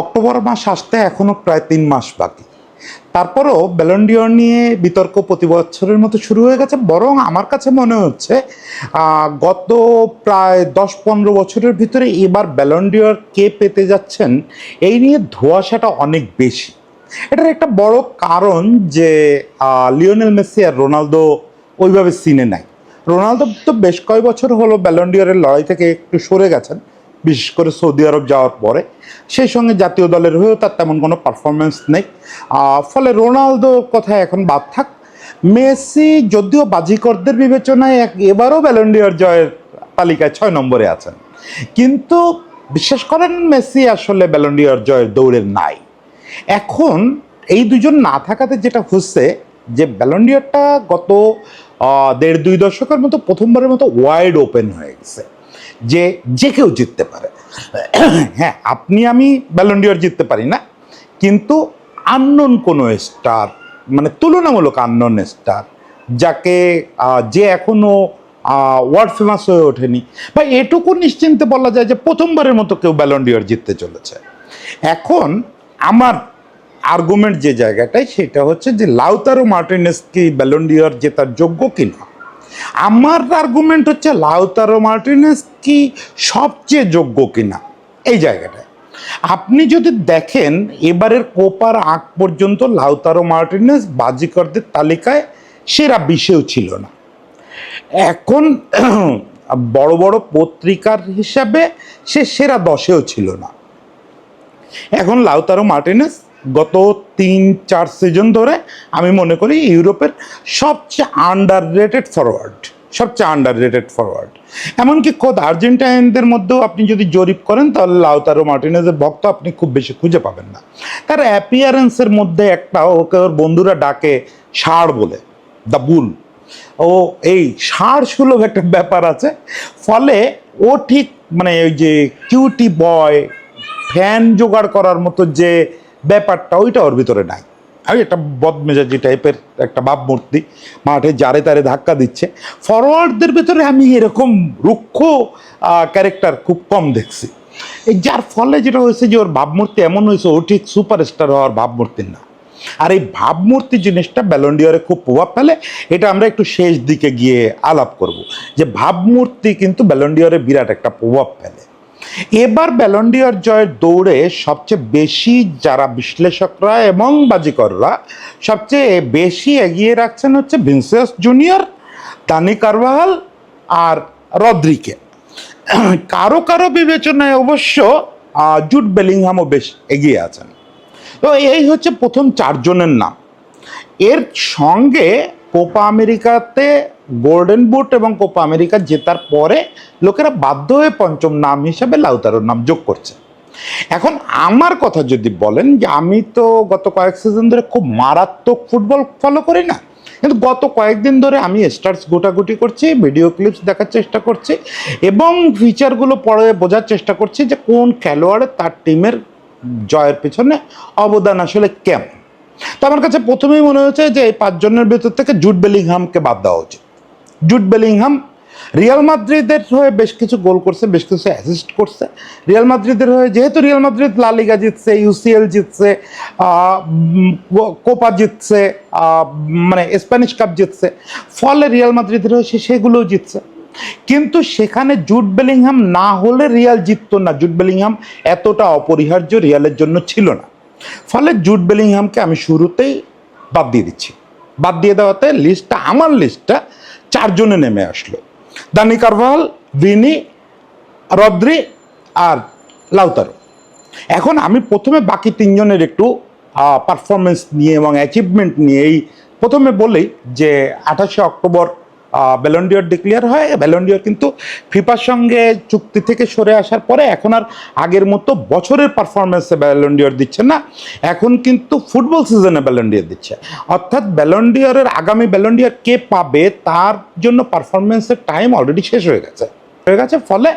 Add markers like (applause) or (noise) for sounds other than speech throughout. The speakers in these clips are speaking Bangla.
অক্টোবর মাস আসতে এখনও প্রায় তিন মাস বাকি। তারপরও ব্যালন্ডিয়র নিয়ে বিতর্ক প্রতি বছরের মতো শুরু হয়ে গেছে, বরং আমার কাছে মনে হচ্ছে গত প্রায় দশ পনেরো বছরের ভিতরে এবার ব্যালন্ডিয়র কে পেতে যাচ্ছেন, এই নিয়ে ধোঁয়াশাটা অনেক বেশি। এটার একটা বড় কারণ যে লিওনেল মেসি আর রোনালদো ওইভাবে সিনে নাই। রোনালদো তো বেশ কয়েক বছর হলো ব্যালন্ডিয়রের লড়াই থেকে একটু সরে গেছেন বিশেষ করে সৌদি আরব যাওয়ার পরে, সেই সঙ্গে জাতীয় দলের হয়েও তার তেমন কোনো পারফরমেন্স নেই। ফলে রোনালদো কথা এখন বাদ থাক। মেসি যদিও বাজিকরদের বিবেচনায় এক এবারও ব্যালন্ডিয়র জয়ের তালিকায় ছয় নম্বরে আছেন। কিন্তু বিশ্বাস করেন মেসি আসলে ব্যালন্ডিয়র জয়ের দৌড়ে নাই। এখন এই দুজন না থাকাতে যেটা হচ্ছে যে ব্যালন্ডিয়রটা গত দেড় দুই দশকের মতো প্রথমবারের মতো ওয়াইড ওপেন হয়ে গেছে। যে যে কেউ জিততে পারে। হ্যাঁ আপনি, আমি ব্যালন্ডিয়র জিততে পারি না, কিন্তু আননোন কোনো স্টার মানে তুলনামূলক আননোন স্টার যাকে যে এখনও ওয়ার্ল্ড ফেমাস হয়ে ওঠেনি। বা এটুকু নিশ্চিন্তে বলা যায় যে প্রথমবারের মতো কেউ ব্যালন্ডিয়র জিততে চলেছে। এখন আমার আর্গুমেন্ট যে জায়গাটায়, সেটা হচ্ছে যে লাউতারো মার্টিনেস কি ব্যালন্ডিয়র জেতার যোগ্য কিনা। আমার আর্গুমেন্ট হচ্ছে লাউতারো মার্টিনেস কি সবচেয়ে যোগ্য কিনা? এই জায়গাটায়। আপনি যদি দেখেন, এবারের কোপার আগ পর্যন্ত লাউতারো মার্টিনেস বাজিকরদের তালিকায় সেরা বিশেও ছিল না। এখন (clears throat) বড় বড় পত্রিকার হিসাবে সে সেরা দশেও ছিল না। এখন লাউতারো মার্টিনেস গত তিন, চার সিজন ধরে আমি মনে করি ইউরোপের সবচেয়ে আন্ডার রেটেড ফরওয়ার্ড সবচেয়ে আন্ডার রেটেড ফরওয়ার্ড এমনকি খোদ আর্জেন্টাইনদের মধ্যেও আপনি যদি জরিপ করেন, তাহলে লাউতারো মার্টিনেজের ভক্ত আপনি খুব বেশি খুঁজে পাবেন না। তার অ্যাপিয়ারেন্সের মধ্যে একটা ওকে ওর বন্ধুরা ডাকে ষাঁড় বলে, দ্য বুল। ও এই ষাঁড় সুলভ একটা ব্যাপার আছে, ফলে ও ঠিক মানে ওই যে কিউটি বয় ফ্যান জোগাড় করার মতো যে ব্যাপারটা ওইটা ওর ভিতরে নাই। আমি একটা বদমেজাজি টাইপের একটা ভাবমূর্তি মাঠে জারে তারে ধাক্কা দিচ্ছে। ফরওয়ার্ডদের ভিতরে আমি এরকম রুক্ষ ক্যারেক্টার খুব কম দেখছি। এই যার ফলে যেটা হয়েছে যে ওর ভাবমূর্তি এমন হয়েছে, ও ঠিক সুপারস্টার হওয়ার ভাবমূর্তি না। আর এই ভাবমূর্তি জিনিসটা ব্যালন্ডিয়রে খুব প্রভাব ফেলে, এটা আমরা একটু শেষ দিকে গিয়ে আলাপ করব। যে ভাবমূর্তি কিন্তু ব্যালন্ডিয়রে বিরাট একটা প্রভাব ফেলে। এবার ব্যালন্ডিয়র জয়ের দৌড়ে সবচেয়ে বেশি যারা বিশ্লেষকরা এবং বাজিকররা সবচেয়ে বেশি এগিয়ে রাখছেন হচ্ছে ভিনসেস জুনিয়র, দানি কারভাল আর রদ্রিকে। কারও কারও বিবেচনায় অবশ্য জুট বেলিংহামও বেশ এগিয়ে আছেন। তো এই হচ্ছে প্রথম চারজনের নাম। এর সঙ্গে কোপা আমেরিকাতে গোল্ডেন বুট এবং কোপা আমেরিকা জেতার পরে লোকেরা বাধ্য হয়ে পঞ্চম নাম হিসাবে লাউতারোর নাম যোগ করছে। এখন আমার কথা যদি বলেন যে আমি তো গত কয়েক সিজন ধরে খুব মারাত্মক ফুটবল ফলো করি না, কিন্তু গত কয়েকদিন ধরে আমি স্টার্স গোটাগুটি করছি ভিডিও ক্লিপস দেখার চেষ্টা করছি এবং ফিচারগুলো পড়ে বোঝার চেষ্টা করছি যে কোন খেলোয়াড় তার টিমের জয়ের পেছনে অবদান আসলে কেমন। তো আমার কাছে প্রথমেই মনে হয়েছে যে এই পাঁচজনের ভেতর থেকে জুট বেলিংহামকে বাদ দেওয়া উচিত। Jute Bellingham. রিয়াল মাদ্রিদের হয়ে বেশ কিছু গোল করছে, বেশ কিছু অ্যাসিস্ট করছে। রিয়াল মাদ্রিদের হয়ে যেহেতু রিয়াল মাদ্রিদ লা লিগা জিতছে ইউসিএল জিতছে কোপা জিতছে মানে স্প্যানিশ কাপ জিতছে, ফলে রিয়াল মাদ্রিদের হয়ে সে সেগুলোও জিতছে। কিন্তু সেখানে জুট বেলিংহাম না হলে রিয়াল জিততো না। জুট বেলিংহাম এতটা অপরিহার্য রিয়ালের জন্য ছিল না। ফলে জুট বেলিংহামকে আমি শুরুতেই বাদ দিয়ে দিচ্ছি। বাদ দিয়ে দেওয়াতে লিস্টটা আমার লিস্টটা চারজনে নেমে আসলো। দানি কারভাল, ভিনি, রদ্রি আর লাউতারো। এখন আমি প্রথমে বাকি তিনজনের একটু পারফরমেন্স নিয়ে এবং অ্যাচিভমেন্ট নিয়ে এই প্রথমে বলি যে আঠাশে অক্টোবর ব্যালন্ডিয়র ডিক্লেয়ার হয়। ব্যালন্ডিয়র কিন্তু ফিফার সঙ্গে চুক্তি থেকে সরে আসার পরে এখন আর আগের মতো বছরের পারফরমেন্সে ব্যালন্ডিয়র দিচ্ছে না। এখন কিন্তু ফুটবল সিজনে ব্যালন্ডিয়র দিচ্ছে। অর্থাৎ ব্যালন্ডিয়রের আগামী ব্যালন্ডিয়র কে পাবে তার জন্য পারফরমেন্সের টাইম অলরেডি শেষ হয়ে গেছে। হয়ে গেছে, ফলে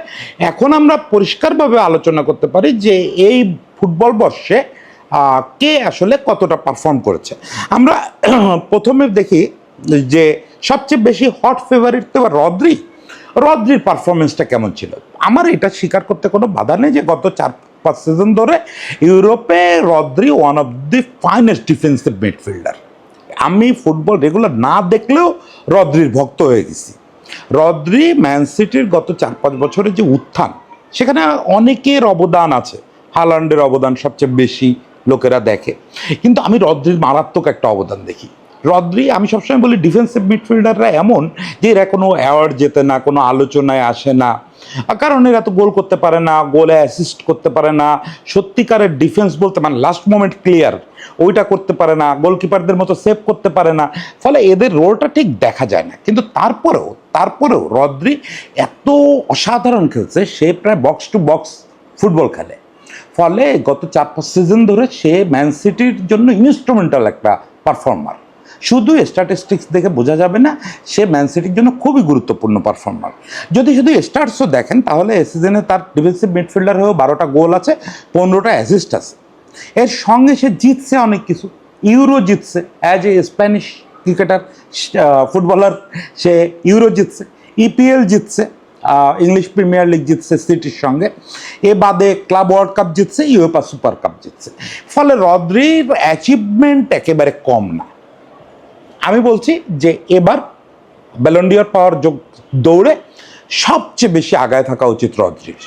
এখন আমরা পরিষ্কারভাবে আলোচনা করতে পারি যে এই ফুটবল বর্ষে কে আসলে কতটা পারফর্ম করেছে। আমরা (clears throat) প্রথমে দেখি যে সবচেয়ে বেশি হট ফেভারিট তো রদ্রি। রদ্রির পারফরমেন্সটা কেমন ছিল? আমার এটা স্বীকার করতে কোনো বাধা নেই যে গত চার, পাঁচ সিজন ধরে ইউরোপে Rodri one of the finest defensive midfielder আমি ফুটবল রেগুলার না দেখলেও রদ্রির ভক্ত হয়ে গেছি। রদ্রি ম্যান সিটির গত চার, পাঁচ বছরের যে উত্থান, সেখানে অনেকের অবদান আছে। হালান্ডের অবদান সবচেয়ে বেশি লোকেরা দেখে। কিন্তু আমি রদ্রির মারাত্মক একটা অবদান দেখি। রদ্রি, আমি সবসময় বলি ডিফেন্সিভ মিডফিল্ডাররা এমন যে এরা কোনো অ্যাওয়ার্ড জেতে না, কোনো আলোচনায় আসে না। কারণ এরা তো গোল করতে পারে না গোলে অ্যাসিস্ট করতে পারে না, সত্যিকারের ডিফেন্স বলতে মানে লাস্ট মোমেন্ট ক্লিয়ার ওইটা করতে পারে না গোলকিপারদের মতো সেভ করতে পারে না। ফলে এদের রোলটা ঠিক দেখা যায় না। কিন্তু তারপরেও তারপরেও রদ্রি এত অসাধারণ খেলছে, সে প্রায় বক্স টু বক্স ফুটবল খেলে। ফলে গত চার পাঁচ সিজন ধরে সে ম্যান সিটির জন্য ইনস্ট্রুমেন্টাল একটা পারফর্মার শুধু স্ট্যাটিস্টিক্স দেখে বোঝা যাবে না, সে ম্যান সিটির জন্য খুবই গুরুত্বপূর্ণ পারফর্মার যদি শুধু স্টার্টসও দেখেন, তাহলে এ সিজনে তার ডিফেন্সিভ মিডফিল্ডার হয়েও বারোটা গোল আছে, পনেরোটা অ্যাসিস্ট আছে। এর সঙ্গে সে জিতছে অনেক কিছু। ইউরো জিতছে as a Spanish cricketer footballer say Euro জিতছে। ইপিএল জিতছে ইংলিশ প্রিমিয়ার লিগ জিতছে সিটির সঙ্গে। এ বাদে ক্লাব ওয়ার্ল্ড কাপ জিতছে ইউএপা সুপার কাপ জিতছে। ফলে রদ্রির অ্যাচিভমেন্ট একেবারে কম না। আমি বলছি যে এবার ব্যালন্ডিয়র পাওয়ার যোগ দৌড়ে সবচেয়ে বেশি আগায় থাকা উচিত রদ্রির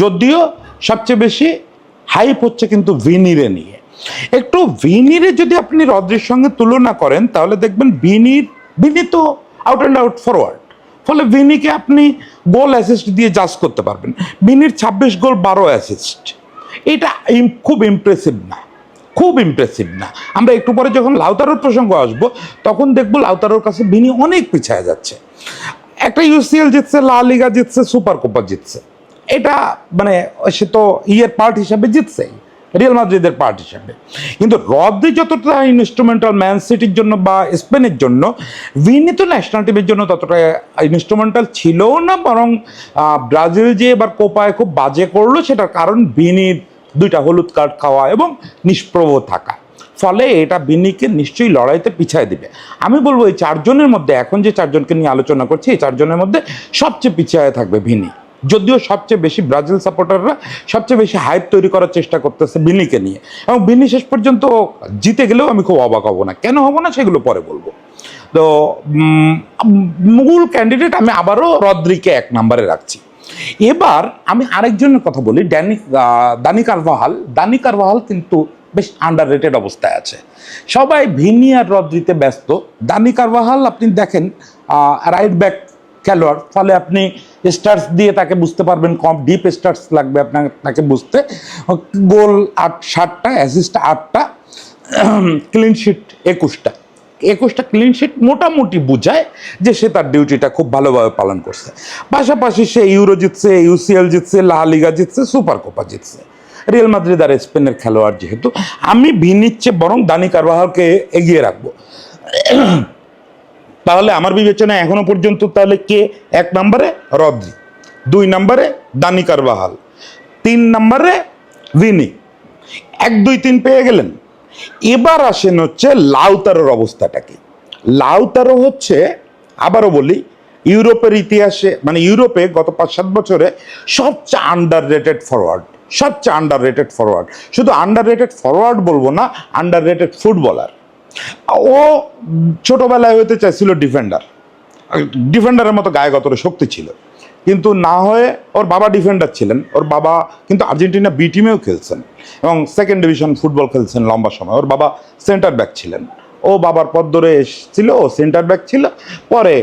যদিও সবচেয়ে বেশি হাইপ হচ্ছে কিন্তু ভিনিরে নিয়ে। একটু ভিনিরে যদি আপনি রদ্রির সঙ্গে তুলনা করেন, তাহলে দেখবেন ভিনির ভিনি তো আউট অ্যান্ড আউট ফরওয়ার্ড ফলে ভিনিকে আপনি গোল অ্যাসিস্ট দিয়ে জাজ করতে পারবেন। ভিনির ছাব্বিশ গোল বারো অ্যাসিস্ট এটা খুব ইমপ্রেসিভ না। খুব ইমপ্রেসিভ না। আমরা একটু পরে যখন লাউতারোর প্রসঙ্গ আসব, তখন দেখব লাউতারোর কাছে ভিনি অনেক পিছায় যাচ্ছে। একটা ইউসিএল জিতছে, লা লিগা জিতছে, সুপার কোপা জিতছে। এটা মানে সে তো ইয়ের পার্ট হিসাবে জিতছে রিয়াল মাদ্রিদের পার্ট হিসাবে। কিন্তু রদ্রি যতটা ইনস্ট্রুমেন্টাল ম্যান সিটির জন্য বা স্পেনের জন্য ভিনি তো ন্যাশনাল টিমের জন্য ততটা ইনস্ট্রুমেন্টাল ছিলও না, বরং ব্রাজিল যে এবার কোপায় খুব বাজে করল, সেটার কারণ ভিনির দুইটা হলুদ কার্ড খাওয়া এবং নিষ্প্রভ থাকা। ফলে এটা বিনিকে নিশ্চয়ই লড়াইতে পিছায় দিবে। আমি বলব এই চারজনের মধ্যে, এখন যে চারজনকে নিয়ে আলোচনা করছি, এই চারজনের মধ্যে সবচেয়ে পিছায় থাকবে ভিনি। যদিও সবচেয়ে বেশি ব্রাজিল সাপোর্টাররা সবচেয়ে বেশি হাইপ তৈরি করার চেষ্টা করতেছে বিনিকে নিয়ে। এবং বিনি শেষ পর্যন্ত জিতে গেলেও আমি খুব অবাক হব না। কেন হব না সেগুলো পরে বলব। তো মূল ক্যান্ডিডেট আমি আবারও রদ্রিকে এক নম্বরে রাখছি। এবার আমি আরেকজনের কথা বলি, Danny Dani Carvajal. Dani Carvajal কিন্তু বেশ আন্ডার রেটেড অবস্থায় আছে। সবাই ভিনি আর রদ্রিতে ব্যস্ত। দানি কারভাহাল, আপনি দেখেন রাইট ব্যাক খেলোয়াড়। ফলে আপনি স্টার্স দিয়ে তাকে বুঝতে পারবেন, কম ডিপ স্টার্স লাগবে আপনার, তাকে বুঝতে। গোল আট ষাটটা অ্যাসিস্ট আটটা (clears throat) ক্লিন শিট একুশটা। একুশটা ক্লিন শিট মোটামুটি বোঝায় যে সে তার ডিউটিটা খুব ভালোভাবে পালন করছে। পাশাপাশি সে ইউরো জিতছে ইউসিএল জিতছে লা লিগা জিতছে সুপার কোপা জিতছে। রিয়াল মাদ্রিদ আর স্পেনের খেলোয়াড় যেহেতু, আমি ভিনিচ্ছে বরং দানি কারবাহালকে এগিয়ে রাখব। তাহলে আমার বিবেচনায় এখনও পর্যন্ত তাহলে কে এক নম্বরে? রদ্রি। দুই নম্বরে দানি কারবাহাল। তিন নম্বরে ভিনি। এক, দুই, তিন পেয়ে গেলেন। এবার আসেন হচ্ছে লাউতারোর অবস্থাটা কি? লাউতারো হচ্ছে, আবারও বলি, ইউরোপের ইতিহাসে মানে ইউরোপে গত পাঁচ সাত বছরে সবচেয়ে আন্ডার রেটেড ফরওয়ার্ড সবচেয়ে আন্ডার রেটেড ফরওয়ার্ড শুধু আন্ডার রেটেড ফরওয়ার্ড বলব না আন্ডার রেটেড ফুটবলার ও ছোটোবেলায় হতে চাইছিল ডিফেন্ডার ডিফেন্ডারের মতো গায়ে গতরে শক্তি ছিল? কিন্তু না হয়ে ওর বাবা ডিফেন্ডার ছিলেন। ওর বাবা কিন্তু আর্জেন্টিনা বি টিমেও খেলছেন এবং সেকেন্ড ডিভিশন ফুটবল খেলছেন লম্বা সময়। ওর বাবা সেন্টার ব্যাক ছিলেন। ও বাবার পথ ধরে এসেছিল, ও সেন্টার ব্যাক ছিল। পরে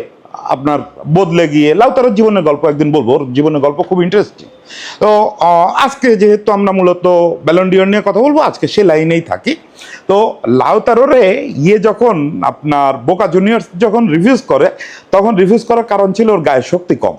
আপনার বদলে গিয়ে লাউতারের জীবনের গল্প একদিন বলব। ওর জীবনের গল্প খুব ইন্টারেস্টিং তো আজকে যেহেতু আমরা মূলত ব্যালন্ডিয়র নিয়ে কথা বলব, আজকে সে লাইনেই থাকি। তো, লাউতারোরে ইয়ে যখন আপনার বোকা জুনিয়র্স যখন রিভিউজ করে, তখন রিভিউজ করার কারণ ছিল ওর গায়ের শক্তি কম।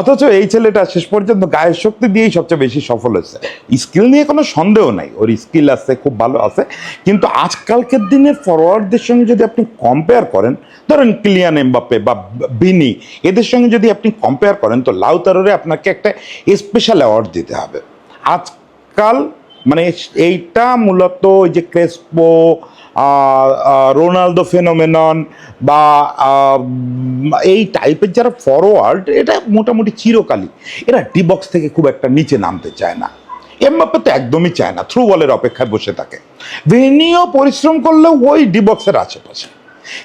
অথচ এই ছেলেটা শেষ পর্যন্ত গায়ের শক্তি দিয়েই সবচেয়ে বেশি সফল হয়েছে। স্কিল নিয়ে কোনো সন্দেহ নাই। ওর স্কিল আছে, খুব ভালো আছে। কিন্তু আজকালকের দিনে ফরওয়ার্ডদের সঙ্গে যদি আপনি কম্পেয়ার করেন, ধরেন ক্লিয়ান এমবাপ্পে বা বিনি এদের সঙ্গে যদি আপনি কম্পেয়ার করেন, তো লাউতারোরে আপনাকে একটা স্পেশাল অ্যাওয়ার্ড দিতে হবে। আজকাল মানে এইটা মূলত ওই যে ক্রেসপো রোনালদো ফেনোমেনন বা এই টাইপের যারা ফরওয়ার্ড এটা মোটামুটি চিরকালই, এরা ডিবক্স থেকে খুব একটা নিচে নামতে চায় না। এমবাপ্পে তো একদমই চায় না থ্রু বলের অপেক্ষায় বসে থাকে। ভিনিও পরিশ্রম করলেও ওই ডিবক্সের আশেপাশে।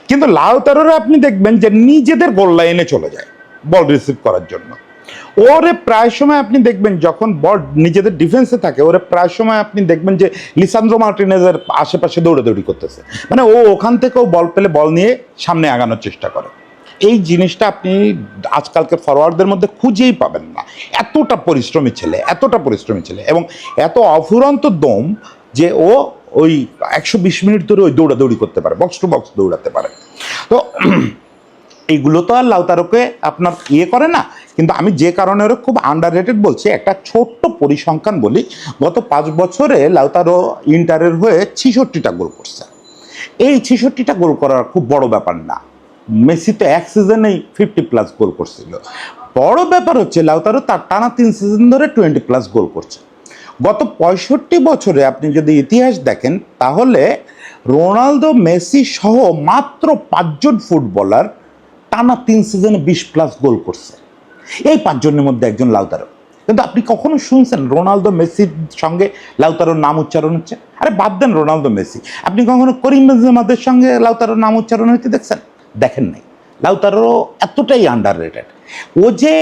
কিন্তু লাউতারোরা আপনি দেখবেন যে নিজেদের গোল লাইনে চলে যায় বল রিসিভ করার জন্য। ওরে প্রায় সময় আপনি দেখবেন যখন বল নিজেদের ডিফেন্সে থাকে, ওরে প্রায় সময় আপনি দেখবেন যে লিসান্দ্রো মার্টিনেজের আশেপাশে দৌড়াদৌড়ি করতেছে। মানে ও ওখান থেকেও বল পেলে বল নিয়ে সামনে আগানোর চেষ্টা করে। এই জিনিসটা আপনি আজকালকে ফরওয়ার্ডদের মধ্যে খুঁজেই পাবেন না। এতটা পরিশ্রমী ছেলে, এতটা পরিশ্রমী ছেলে এবং এত অফুরন্ত দম যে ও ওই একশো বিশ মিনিট ধরে ওই দৌড়াদৌড়ি করতে পারে বক্স টু বক্স দৌড়াতে পারে। তো (clears throat) এইগুলো তো আর লাউতারোকে আপনার ইয়ে করে না কিন্তু আমি যে কারণে ওরা খুব আন্ডার রেটেড বলছি, একটা ছোট্ট পরিসংখ্যান বলি, গত পাঁচ বছরে লাউতারো ইন্টারের হয়ে ছিষট্টিটা গোল করছে। এই ছেষট্টিটা গোল করার খুব বড় ব্যাপার না। মেসি তো এক সিজনেই ফিফটি প্লাস গোল করছিল। বড় ব্যাপার হচ্ছে লাউতারো তার টানা তিন সিজন ধরে টোয়েন্টি প্লাস গোল করছে। গত পঁয়ষট্টি বছরে আপনি যদি ইতিহাস দেখেন, তাহলে রোনালদো, মেসি সহ মাত্র পাঁচজন ফুটবলার টানা তিন সিজনে বিশ প্লাস গোল করছে। এই পাঁচজনের মধ্যে একজন লাউতারো। কিন্তু আপনি কখনো শুনছেন রোনালদো, মেসির সঙ্গে লাউতারোর নাম উচ্চারণ হচ্ছে? আরে বাদ দেন রোনালদো, মেসি। আপনি কখনো করিম বেনজেমাদের সঙ্গে লাউতারোর নাম উচ্চারণ হইতে দেখছেন? দেখেন নাই। লাউতারো এতটাই আন্ডার রেটেড ও যে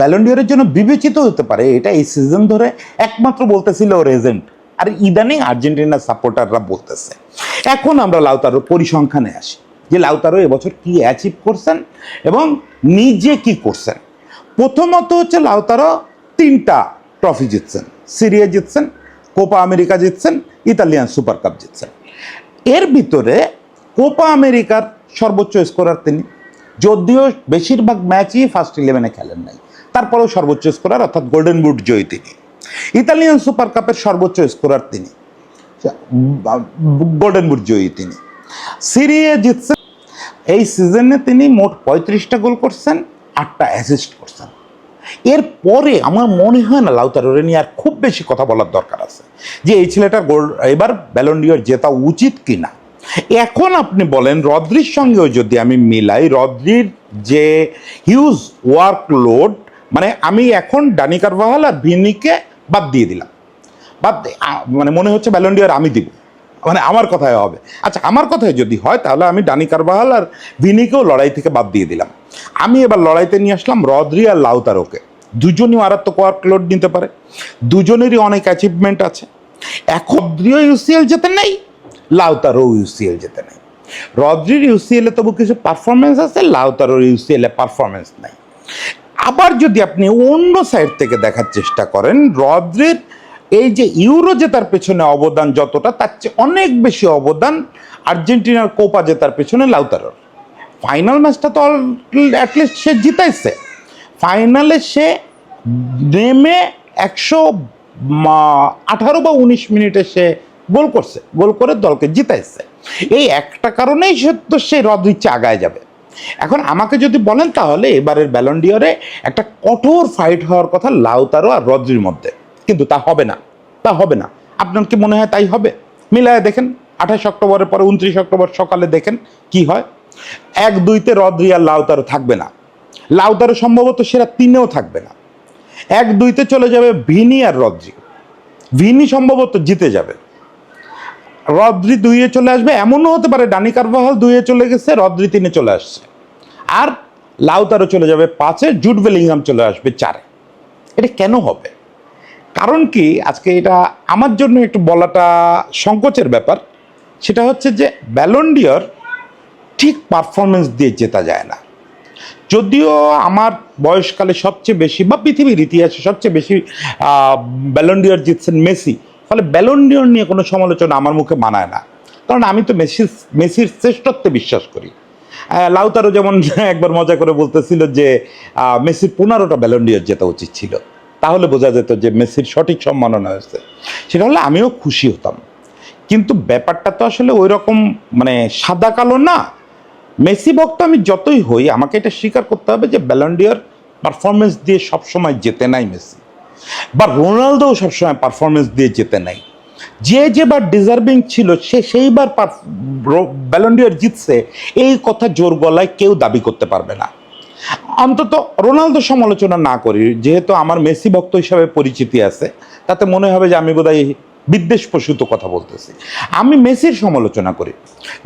ব্যালন্ডিয়রের জন্য বিবেচিত হতে পারে, এটা এই সিজন ধরে একমাত্র বলতেছিল ওর এজেন্ট আর ইদানিং আর্জেন্টিনার সাপোর্টাররা বলতেছে। এখন আমরা লাউতারোর পরিসংখ্যানে আসি যে লাউতারো এবছর কি অ্যাচিভ করছেন এবং নিজে কি করছেন। প্রথমত হচ্ছে লাউতারো তিনটা ট্রফি জিতছেন। সিরিয়া জিতছেন, কোপা আমেরিকা জিতছেন, ইতালিয়ান সুপার কাপ জিতছেন। এর ভিতরে কোপা আমেরিকার সর্বোচ্চ স্কোরার তিনি। যদিও বেশিরভাগ ম্যাচই ফার্স্ট ইলেভেনে খেলেন নাই। তারপরেও সর্বোচ্চ স্কোরার, অর্থাৎ গোল্ডেন বুট জয়ী তিনি। ইতালিয়ান সুপার কাপের সর্বোচ্চ স্কোরার তিনি। গোল্ডেন বুট জয়ী তিনি। সিরিয়া জিতছেন এই সিজনে তিনি মোট পঁয়ত্রিশটা গোল করছেন। আটটা অ্যাসিস্ট করছেন। এরপরে আমার মনে হয় না লাউতারোরে নিয়ে আর খুব বেশি কথা বলার দরকার আছে যে এই ছেলেটার গোল, এবার ব্যালন্ডিয়র জেতা উচিত কি না এখন আপনি বলেন রদ্রির সঙ্গেও যদি আমি মিলাই, রদ্রির যে হিউজ ওয়ার্কলোড মানে আমি এখন ডানি কারভাহাল আর ভিনিকে বাদ দিয়ে দিলাম। বাদ মানে মনে হচ্ছে ব্যালন্ডিয়র আমি দিব। মানে আমার কথায় হবে। আচ্ছা আমার কথায় যদি হয় তাহলে আমি ডানি কারবাহাল আর ভিনিকেও লড়াই থেকে বাদ দিয়ে দিলাম। আমি এবার লড়াইতে নিয়ে আসলাম রদ্রি আর লাউতারোকে। দুজনই মারাত্মক ওয়ার্কলোড নিতে পারে। দুজনেরই অনেক অ্যাচিভমেন্ট আছে। এখন রদ্রিও ইউসিএল যেতে নেই, লাউতারও ইউসিএল যেতে নেই। রদ্রির ইউসিএল তবু কিছু পারফরমেন্স আছে লাউতারোর ইউসিএল পারফরমেন্স নাই। আবার যদি আপনি অন্য সাইড থেকে দেখার চেষ্টা করেন, রদ্রির এই যে ইউরো জেতার পেছনে অবদান যতটা, তার চেয়ে অনেক বেশি অবদান আর্জেন্টিনার কোপা জেতার পেছনে লাউতারোর। ফাইনাল ম্যাচটা তো অ্যাটলিস্ট সে জিতাইছে। ফাইনালে সে নেমে একশো আঠারো বা উনিশ মিনিটে সে গোল করছে। গোল করে দলকে জিতাইছে। এই একটা কারণেই সে তো সে রদ্রিচ্ছে আগায় যাবে। এখন আমাকে যদি বলেন তাহলে এবারের ব্যালন্ডিয়রে একটা কঠোর ফাইট হওয়ার কথা লাউতারো আর রদ্রির মধ্যে। কিন্তু তা হবে না। তা হবে না। আপনার কি মনে হয় তাই হবে? মিলায় দেখেন। আঠাশ অক্টোবরের পরে, উনত্রিশ অক্টোবর সকালে দেখেন কি হয়। এক, দুইতে রদ্রি আর লাউতারো থাকবে না। লাউতারো সম্ভবত সেরা তিনেও থাকবে না। এক, দুইতে চলে যাবে ভিনি আর রদ্রি। ভিনি সম্ভবত জিতে যাবে। রদ্রি দুইয়ে চলে আসবে, এমনও হতে পারে ডানি কারবাহাল দুইয়ে চলে গেছে, রদ্রি তিনে চলে আসছে। আর লাউতারও চলে যাবে পাঁচে, জুট বেলিংহাম চলে আসবে চারে। এটা কেন হবে? কারণ কি, আজকে এটা আমার জন্য একটু বলাটা সংকোচের ব্যাপার। সেটা হচ্ছে যে ব্যালন্ডিয়র ঠিক পারফরমেন্স দিয়ে জেতা যায় না। যদিও আমার বয়সকালে সবচেয়ে বেশি বা পৃথিবীর ইতিহাসে সবচেয়ে বেশি ব্যালন্ডিয়র জিতছেন মেসি, ফলে ব্যালন্ডিয়র নিয়ে কোনো সমালোচনা আমার মুখে মানায় না। কারণ আমি তো মেসির মেসির শ্রেষ্ঠত্বে বিশ্বাস করি। লাউতারও যেমন (laughs) একবার মজা করে বলতেছিল যে মেসির পনেরোটা ব্যালন্ডিয়র জেতা উচিত ছিল। তাহলে বোঝা যেত যে মেসির সঠিক সম্মাননা হয়েছে। সেটা হলে আমিও খুশি হতাম। কিন্তু ব্যাপারটা তো আসলে ওই রকম মানে সাদা কালো না মেসি ভক্ত আমি যতই হই, আমাকে এটা স্বীকার করতে হবে যে ব্যালন্ডিয়ার পারফরমেন্স দিয়ে সবসময় জেতে নাই মেসি। বা রোনালদোও সবসময় পারফরমেন্স দিয়ে জেতে নাই। যে যেবার ডিজার্ভিং ছিল, সে সেইবার ব্যালন্ডিয়ার জিতছে, এই কথা জোর গলায় কেউ দাবি করতে পারবে না। অন্তত রোনালদো সমালোচনা না করি, যেহেতু আমার মেসি ভক্ত হিসাবে পরিচিতি আছে, তাতে মনে হবে যে আমি বোধহয় বিদ্বেষ প্রসূত কথা বলতেছি। আমি মেসির সমালোচনা করি।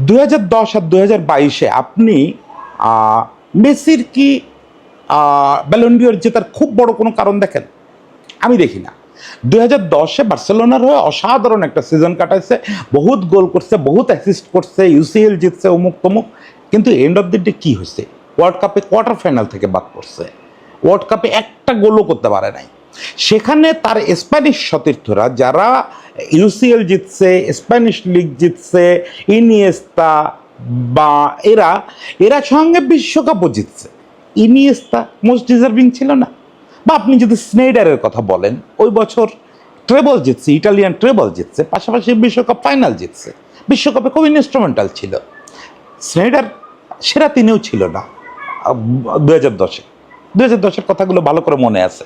দু দশ আর দু বাইশে আপনি মেসির কি ব্যালন্ডিওর জেতার খুব বড় কোনো কারণ দেখেন? আমি দেখি না। দুই হাজার দশে বার্সেলোনার হয়ে অসাধারণ একটা সিজন কাটাইছে, বহুত গোল করছে, বহুত অ্যাসিস্ট করছে ইউসিএল জিতছে অমুক তমুক। কিন্তু এন্ড অফ দ্য ডে কী হয়েছে ওয়ার্ল্ড কাপে কোয়ার্টার ফাইনাল থেকে বাদ পড়ছে। ওয়ার্ল্ড কাপে একটা গোলও করতে পারে নাই। সেখানে তার স্প্যানিশ সতীর্থরা যারা ইউসিএল জিতছে, স্প্যানিশ লিগ জিতছে, ইনিয়েস্তা বা এরা এরা সঙ্গে বিশ্বকাপও জিতছে। ইনিয়েস্তা মোস্ট ডিজার্ভিং ছিল না। বা আপনি যদি স্নেইডারের কথা বলেন, ওই বছর ট্রেবল জিতছে, ইটালিয়ান ট্রেবল জিতছে, পাশাপাশি বিশ্বকাপ ফাইনাল জিতছে। বিশ্বকাপে খুব ইনস্ট্রুমেন্টাল ছিল। স্নেইডার সেরা তিনিও ছিল না। দু হাজার দশে। দু হাজার দশের কথাগুলো ভালো করে মনে আছে।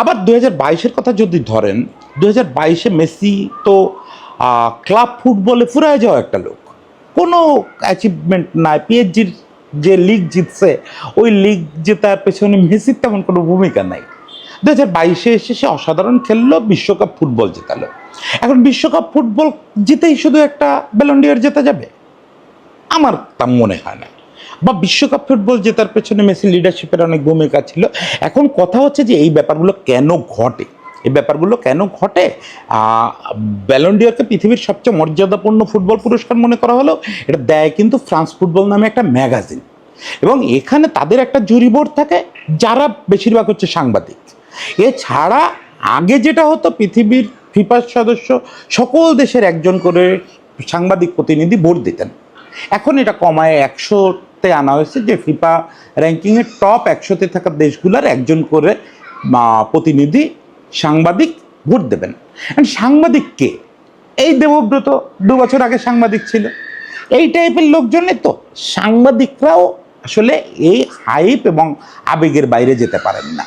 আবার দু হাজার বাইশের কথা যদি ধরেন দু হাজার বাইশে মেসি তো ক্লাব ফুটবলে ফুরায় যাওয়া একটা লোক। কোনো অ্যাচিভমেন্ট নাই পিএইচজির যে লিগ জিতছে, ওই লিগ জেতার পেছনে মেসির তেমন কোনো ভূমিকা নাই। দু হাজার বাইশে এসে সে অসাধারণ খেললো, বিশ্বকাপ ফুটবল জেতালো। এখন বিশ্বকাপ ফুটবল জিতেই শুধু একটা ব্যালন্ডিয়ার জেতা যাবে? আমার তা মনে হয় না। বা বিশ্বকাপ ফুটবল জেতার পেছনে মেসি লিডারশিপের অনেক ভূমিকা ছিল। এখন কথা হচ্ছে যে এই ব্যাপারগুলো কেন ঘটে? এই ব্যাপারগুলো কেন ঘটে? ব্যালন্ডিয়ারকে পৃথিবীর সবচেয়ে মর্যাদাপূর্ণ ফুটবল পুরস্কার মনে করা হলো। এটা দেয় কিন্তু ফ্রান্স ফুটবল নামে একটা ম্যাগাজিন এবং এখানে তাদের একটা জুরি বোর্ড থাকে, যারা বেশিরভাগ হচ্ছে সাংবাদিক। এছাড়া আগে যেটা হতো, পৃথিবীর ফিফার সদস্য সকল দেশের একজন করে সাংবাদিক প্রতিনিধি বোর্ড দিতেন। এখন এটা কমায় একশোতে আনা হয়েছে যে ফিফা র্যাঙ্কিংয়ের টপ একশোতে থাকা দেশগুলোর একজন করে প্রতিনিধি সাংবাদিক ভোট দেবেন। সাংবাদিক কে? এই দেবব্রত দু বছর আগে সাংবাদিক ছিল। এই টাইপের লোকজনে তো। সাংবাদিকরাও আসলে এই হাইপ এবং আবেগের বাইরে যেতে পারেন না।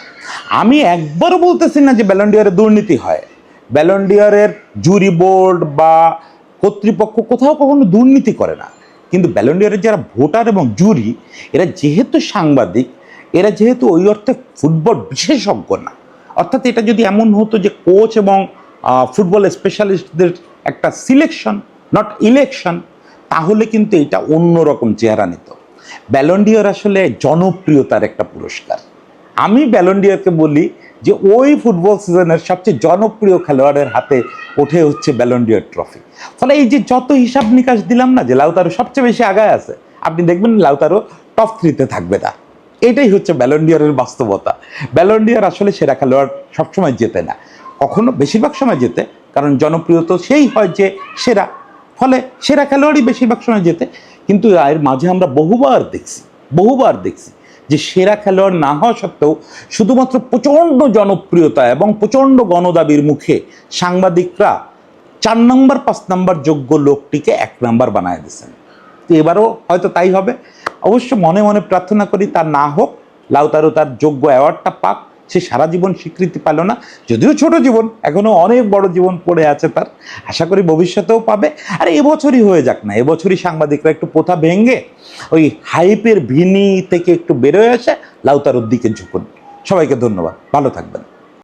আমি একবারও বলতেছি না যে ব্যালন্ডিয়ারে দুর্নীতি হয়। ব্যালন্ডিয়ারের জুরি বোর্ড বা কর্তৃপক্ষ কোথাও কখনো দুর্নীতি করে না। কিন্তু ব্যালন্ডিয়ারের যারা ভোটার এবং জুরি, এরা যেহেতু সাংবাদিক, এরা যেহেতু ওই অর্থে ফুটবল বিশেষজ্ঞ না। অর্থাৎ এটা যদি এমন হতো যে কোচ এবং ফুটবল স্পেশালিস্টদের একটা সিলেকশন নট ইলেকশন তাহলে কিন্তু এটা অন্যরকম চেহারা নিত। ব্যালন্ডিয়ার আসলে জনপ্রিয়তার একটা পুরস্কার। আমি ব্যালন্ডিয়ারকে বলি যে ওই ফুটবল সিজনের সবচেয়ে জনপ্রিয় খেলোয়াড়ের হাতে ওঠে হচ্ছে ব্যালন্ডিয়ার ট্রফি ফলে এই যে যত হিসাব নিকাশ দিলাম না যে লাউতারো সবচেয়ে বেশি আগায় আছে, আপনি দেখবেন লাউতারো টপ থ্রিতে থাকবে না। এটাই হচ্ছে ব্যালন্ডিয়ারের বাস্তবতা। ব্যালন্ডিয়ার আসলে সেরা খেলোয়াড় সবসময় যেতে না। কখনো, বেশিরভাগ সময় যেতে কারণ জনপ্রিয় তো সেই হয় যে সেরা। ফলে সেরা খেলোয়াড়ই বেশিরভাগ সময় জেতে, কিন্তু এর মাঝে আমরা বহুবার দেখছি বহুবার দেখছি যে সেরা খেলোয়াড় না হওয়া সত্ত্বেও শুধুমাত্র প্রচণ্ড জনপ্রিয়তা এবং প্রচণ্ড গণদাবির মুখে সাংবাদিকরা চার নম্বর, পাঁচ নম্বর যোগ্য লোকটিকে এক নম্বর বানিয়ে দিয়েছেন। তো এবারও হয়তো তাই হবে। অবশ্য মনে মনে প্রার্থনা করি তা না হোক লাউতারও তার যোগ্য অ্যাওয়ার্ডটা পাক। সে সারা জীবন স্বীকৃতি পেল না, যদিও ছোট জীবন এখনও অনেক বড় জীবন পড়ে আছে তার, আশা করি ভবিষ্যতেও পাবে। আর এবছরই হয়ে যাক না, এবছরই সাংবাদিকরা একটু প্রথা ভেঙে ওই হাইপের ভিনি থেকে একটু বেরোয় আসে লাউতারুর দিকে ঝুঁকুন। সবাইকে ধন্যবাদ, ভালো থাকবেন।